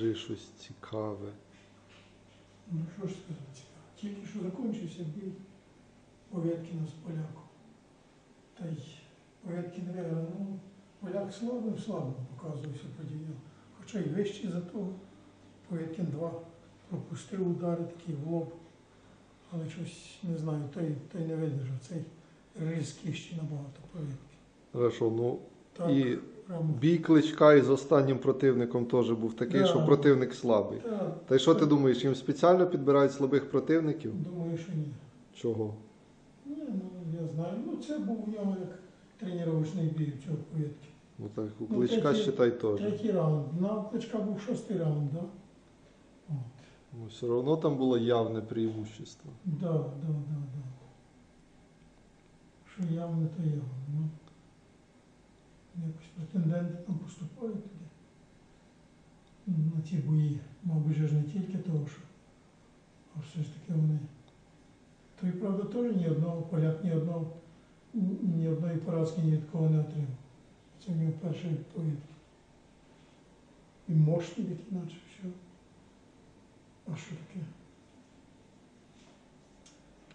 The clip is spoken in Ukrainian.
Скажи щось цікаве. Ну що ж сказати цікаво. Тільки що закінчився бій Повєткіна з поляком. Та й Повєткін виграв, ну, поляк слабим слабим показувався подіяв. Хоча й вищий за того. Повєткін два пропустив удари такі в лоб. Але щось не знаю, той, той не видержав. Цей різкіший набагато Повєткін. Хорошо, ну Так, і. Бій кличка із останнім противником теж був такий, Да. що противник слабий. Та, Та й що ти думаєш, їм спеціально підбирають слабих противників? думаю, що ні. Чого? Ні, ну я знаю. Ну це був у нього як тренувальний бій у цього Повєткіна. Ну так, у Ну, кличка считай теж. Третій раунд. На кличка був шостий раунд, так? Да? Ну, все одно там було явне преимущество. Да, да, да, да. Що явно, то явно. Ну, якось претенденти там поступають туди. На ці бої. Мабуть, ж не тільки того, що. А все ж таки вони. Той, правда, теж ні одного поляк, ні одного, ні- одної поразки ні від кого не отримав. Це в нього перший відповідь. І мощний, як наче все.